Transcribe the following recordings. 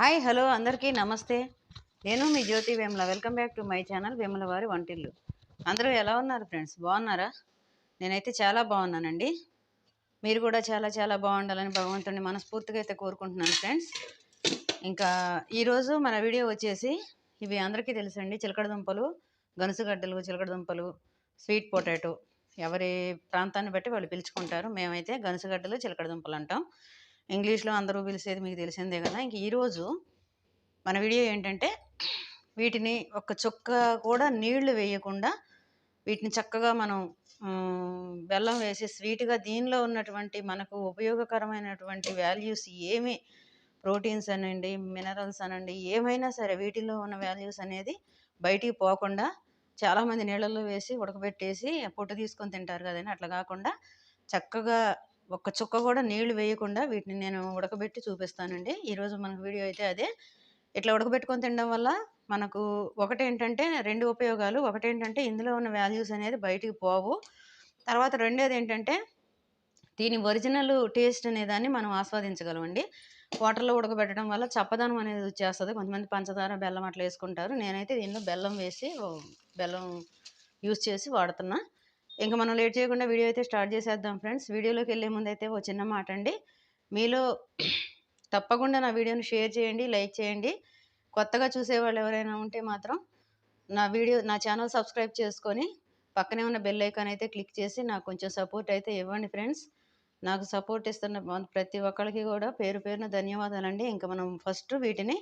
Hi hello అందరికీ నమస్తే. నేను మీ Jyothi Vemula. Welcome back to my channel Vemula వారి వంటిల్లు. అందరూ ఎలా ఉన్నారు ఫ్రెండ్స్? బాగున్నారా? నేనైతే చాలా బాగున్నానండి. మీరు కూడా చాలా చాలా బాగుండాలని భగవంతుడిని మనస్ఫూర్తిగా అయితే కోరుకుంటున్నాను ఫ్రెండ్స్. ఇంకా ఈరోజు మన వీడియో వచ్చేసి ఇవి అందరికీ తెలుసండి. చిలకడదుంపలు గనుసుగడ్డలు చిలకడదుంపలు స్వీట్ పొటాటో. ఎవరి ప్రాంతాన్ని బట్టి వాళ్ళు పిలుచుకుంటారు. మేమైతే గనుసుగడ్డలు చిలకడదుంపలు అంటాం. ఇంగ్లీష్లో అందరూ పిలిచేది మీకు తెలిసిందే కదా! ఇంక ఈరోజు మన వీడియో ఏంటంటే వీటిని ఒక చుక్క కూడా నీళ్ళు వేయకుండా వీటిని చక్కగా మనం బెల్లం వేసి స్వీట్గా దీనిలో ఉన్నటువంటి మనకు ఉపయోగకరమైనటువంటి వాల్యూస్ ఏమి? ప్రోటీన్స్ అనండి మినరల్స్ అనండి ఏమైనా సరే వీటిలో ఉన్న వాల్యూస్ అనేది బయటికి పోకుండా చాలామంది నీళ్ళల్లో వేసి ఉడకబెట్టేసి పొట్టు తీసుకొని తింటారు కదండి! అట్లా కాకుండా చక్కగా ఒక్క చుక్క కూడా నీళ్ళు వేయకుండా వీటిని నేను ఉడకబెట్టి చూపిస్తానండి. ఈరోజు మనకు వీడియో అయితే అదే. ఇట్లా ఉడకబెట్టుకొని తినడం వల్ల మనకు ఒకటేంటంటే రెండు ఉపయోగాలు. ఒకటేంటంటే ఇందులో ఉన్న వాల్యూస్ అనేది బయటికి పోవు. తర్వాత రెండోది ఏంటంటే దీని ఒరిజినల్ టేస్ట్ అనేదాన్ని మనం ఆస్వాదించగలమండి వాటర్లో ఉడకబెట్టడం వల్ల చప్పదనం అనేది వచ్చేస్తుంది. కొంతమంది పంచదార బెల్లం అట్లా వేసుకుంటారు. నేనైతే దీనిలో బెల్లం వేసి బెల్లం యూస్ చేసి వాడుతున్నా. ఇంకా మనం లేట్ చేయకుండా వీడియో అయితే స్టార్ట్ చేసేద్దాం ఫ్రెండ్స్. వీడియోలోకి వెళ్ళే ముందు అయితే ఓ చిన్న మాట అండి. మీలో తప్పకుండా నా వీడియోని షేర్ చేయండి లైక్ చేయండి. కొత్తగా చూసేవాళ్ళు ఎవరైనా ఉంటే మాత్రం నా వీడియో నా ఛానల్ సబ్స్క్రైబ్ చేసుకొని పక్కనే ఉన్న బెల్ ఐకాన్ అయితే క్లిక్ చేసి నాకు కొంచెం సపోర్ట్ అయితే ఇవ్వండి ఫ్రెండ్స్. నాకు సపోర్ట్ ఇస్తున్న ప్రతి ఒక్కరికి కూడా పేరు పేరున ధన్యవాదాలండి. ఇంకా మనం ఫస్ట్ వీటిని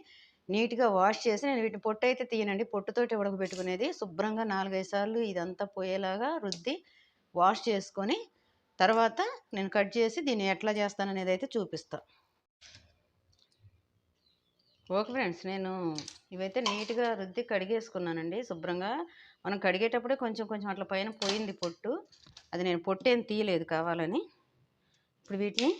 నీట్గా వాష్ చేసి నేను వీటిని పొట్టు అయితే తీయనండి. పొట్టుతోటి ఉడకబెట్టుకునేది. శుభ్రంగా నాలుగైదు సార్లు ఇదంతా పోయేలాగా రుద్ది వాష్ చేసుకొని తర్వాత నేను కట్ చేసి దీన్ని ఎట్లా చేస్తాననేది అయితే చూపిస్తా. ఓకే ఫ్రెండ్స్ నేను ఇవైతే నీట్గా రుద్ది కడిగేసుకున్నానండి. శుభ్రంగా మనం కడిగేటప్పుడే కొంచెం కొంచెం అట్లా పైన పోయింది పొట్టు. అది నేను పొట్టు ఏం తీయలేదు కావాలని. ఇప్పుడు వీటిని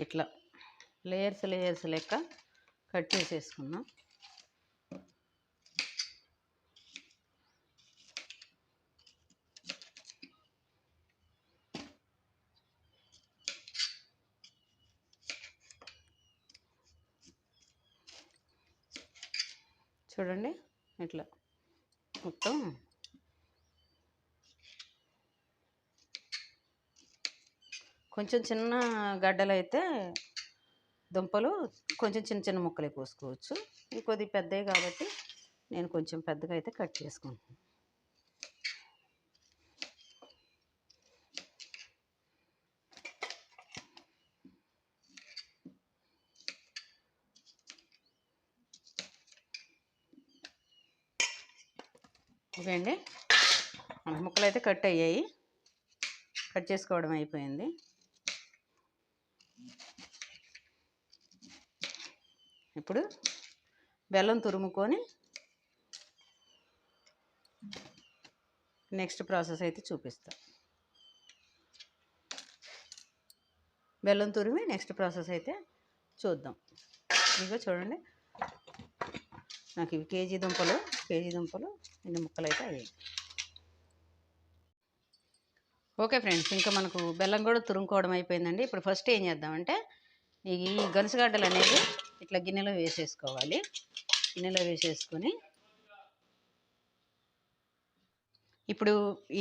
ఇట్లా లేయర్స్ లేయర్స్ లెక్క కట్ చేసేసుకున్నాం చూడండి ఇట్లా మొత్తం కొంచెం చిన్న గడ్డలు అయితే దుంపలు కొంచెం చిన్న చిన్న ముక్కలే కోసుకోవచ్చు ఇవి కొద్దిగా పెద్దవి కాబట్టి నేను కొంచెం పెద్దగా అయితే కట్ చేసుకుంటాను ఓకే అండి ముక్కలు అయితే కట్ అయ్యాయి. కట్ చేసుకోవడం అయిపోయింది. ఇప్పుడు బెల్లం తురుముకొని నెక్స్ట్ ప్రాసెస్ అయితే చూపిస్తా. బెల్లం తురిమి నెక్స్ట్ ప్రాసెస్ అయితే చూద్దాం. ఇదిగో చూడండి. నాకు ఇవి కేజీ దుంపలు కేజీ దుంపలు ఇన్ని ముక్కలు అయితే అయ్యాయి. ఓకే ఫ్రెండ్స్ ఇంకా మనకు బెల్లం కూడా తురుముకోవడం అయిపోయిందండి. ఇప్పుడు ఫస్ట్ ఏం చేద్దామంటే ఈ గనుసగడ్డలు అనేది ఇట్లా గిన్నెలో వేసేసుకోవాలి. గిన్నెలో వేసేసుకొని ఇప్పుడు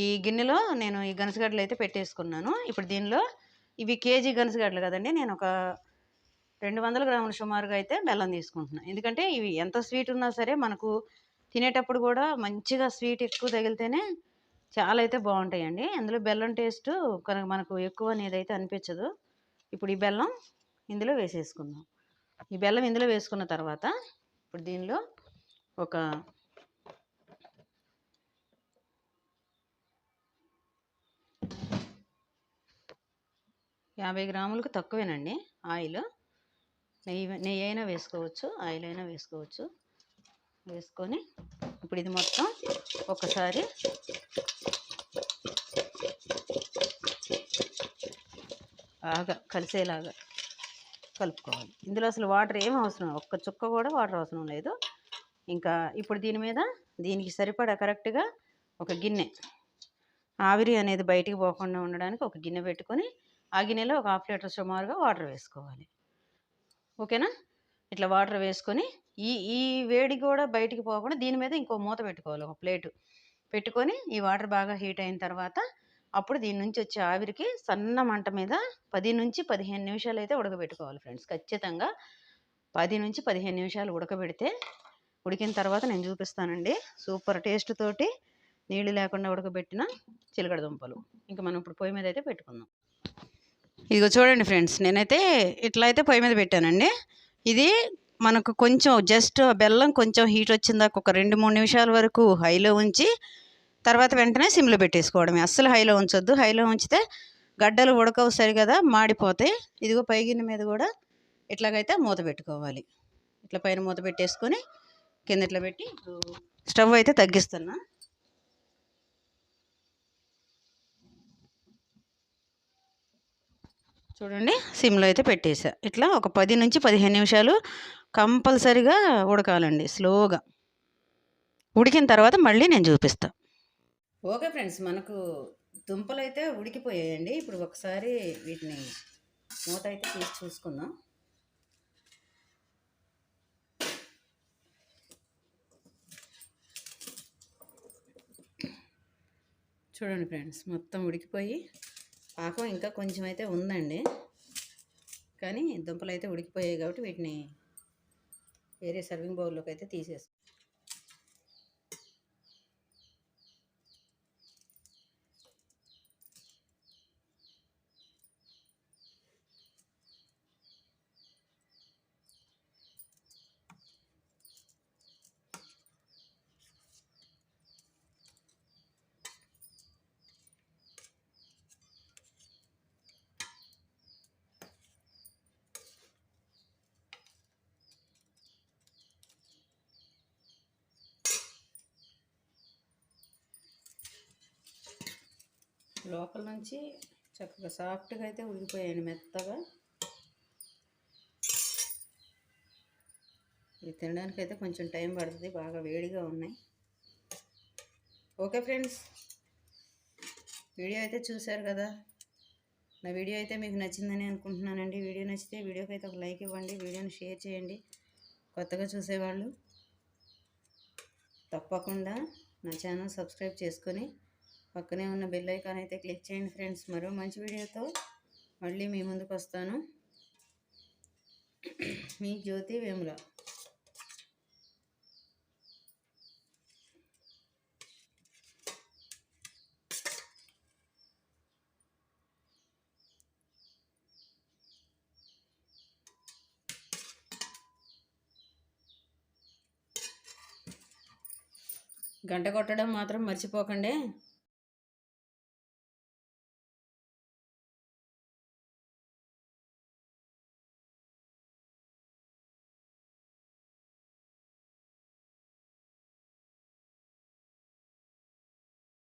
ఈ గిన్నెలో నేను ఈ గనుసుగడ్డలు అయితే పెట్టేసుకున్నాను. ఇప్పుడు దీనిలో ఇవి కేజీ గనుసుగడ్డలు కదండి నేను ఒక రెండు వందల గ్రాముల సుమారుగా అయితే బెల్లం తీసుకుంటున్నాను ఎందుకంటే ఇవి ఎంత స్వీట్ ఉన్నా సరే మనకు తినేటప్పుడు కూడా మంచిగా స్వీట్ ఎక్కువ తగిలితేనే చాలా అయితే బాగుంటాయండి అందులో బెల్లం టేస్ట్ కనుక మనకు ఎక్కువ అనేది అయితే అనిపించదు ఇప్పుడు ఈ బెల్లం ఇందులో వేసేసుకుందాం. ఈ బెల్లం ఇందులో వేసుకున్న తర్వాత ఇప్పుడు దీనిలో ఒక యాభై గ్రాములకు తక్కువేనండి ఆయిల్. నెయ్యి నెయ్యి అయినా వేసుకోవచ్చు ఆయిల్ అయినా వేసుకోవచ్చు. వేసుకొని ఇప్పుడు ఇది మొత్తం ఒకసారి బాగా కలిసేలాగా కలుపుకోవాలి. ఇందులో అసలు వాటర్ ఏం అవసరం? ఒక్క చుక్క కూడా వాటర్ అవసరం లేదు. ఇంకా ఇప్పుడు దీని మీద దీనికి సరిపడా కరెక్ట్గా ఒక గిన్నె ఆవిరి అనేది బయటికి పోకుండా ఉండడానికి ఒక గిన్నె పెట్టుకొని ఆ గిన్నెలో ఒక హాఫ్ లీటర్ సుమారుగా వాటర్ వేసుకోవాలి. ఓకేనా? ఇట్లా వాటర్ వేసుకొని ఈ ఈ వేడి కూడా బయటికి పోకుండా దీని మీద ఇంకో మూత పెట్టుకోవాలి ఒక ప్లేటు. పెట్టుకొని ఈ వాటర్ బాగా హీట్ అయిన తర్వాత అప్పుడు దీని నుంచి వచ్చే ఆవిరికి సన్న మంట మీద పది నుంచి పదిహేను నిమిషాలు అయితే ఉడకబెట్టుకోవాలి ఫ్రెండ్స్. ఖచ్చితంగా పది నుంచి పదిహేను నిమిషాలు ఉడకబెడితే ఉడికిన తర్వాత నేను చూపిస్తానండి. సూపర్ టేస్ట్ తోటి నీళ్ళు లేకుండా ఉడకబెట్టిన చిలకడ దుంపలు. ఇంకా మనం ఇప్పుడు పొయ్యి మీద అయితే పెట్టుకుందాం. ఇదిగో చూడండి ఫ్రెండ్స్ నేనైతే ఇట్లా అయితే పొయ్యి మీద పెట్టానండి. ఇది మనకు కొంచెం జస్ట్ బెల్లం కొంచెం హీట్ వచ్చిందాక ఒక రెండు మూడు నిమిషాల వరకు హైలో ఉంచి తర్వాత వెంటనే సిమ్లో పెట్టేసుకోవడమే. అస్సలు హైలో ఉంచొద్దు. హైలో ఉంచితే గడ్డలు ఉడకవు సరి కదా మాడిపోతాయి. ఇదిగో పైగిన్న మీద కూడా ఇట్లాగైతే మూత పెట్టుకోవాలి. ఇట్లా పైన మూత పెట్టేసుకొని కింద ఇట్లా పెట్టి స్టవ్ అయితే తగ్గిస్తున్నా. చూడండి సిమ్లో అయితే పెట్టేసా ఇట్లా ఒక పది నుంచి పదిహేను నిమిషాలు కంపల్సరిగా ఉడకాలండి స్లోగా. ఉడికిన తర్వాత మళ్ళీ నేను చూపిస్తా. ఓకే ఫ్రెండ్స్ మనకు దుంపలు అయితే ఉడికిపోయాయండి. ఇప్పుడు ఒకసారి వీటిని మూత అయితే తీసి చూసుకుందాం. చూడండి ఫ్రెండ్స్ మొత్తం ఉడికిపోయి పాకం ఇంకా కొంచెం అయితే ఉందండి. కానీ దుంపలు అయితే ఉడికిపోయాయి కాబట్టి వీటిని వేరే సర్వింగ్ బౌల్లోకి అయితే తీసేస్తాం లోపల నుంచి చక్కగా సాఫ్ట్గా అయితే ఉడికిపోయాను మెత్తగా. ఇది తినడానికి అయితే కొంచెం టైం పడుతుంది బాగా వేడిగా ఉన్నాయి. ఓకే ఫ్రెండ్స్ వీడియో అయితే చూశారు కదా? నా వీడియో అయితే మీకు నచ్చిందని అనుకుంటున్నానండి. వీడియో నచ్చితే వీడియోకి అయితే ఒక లైక్ ఇవ్వండి వీడియోని షేర్ చేయండి. కొత్తగా చూసేవాళ్ళు తప్పకుండా నా ఛానల్ సబ్స్క్రైబ్ చేసుకొని పక్కనే ఉన్న బెల్ ఐకాన్ అయితే క్లిక్ చేయండి ఫ్రెండ్స్ మరో మంచి వీడియోతో మళ్ళీ మీ ముందుకు వస్తాను. మీ జ్యోతి వేముల. గంట కొట్టడం మాత్రం మర్చిపోకండి.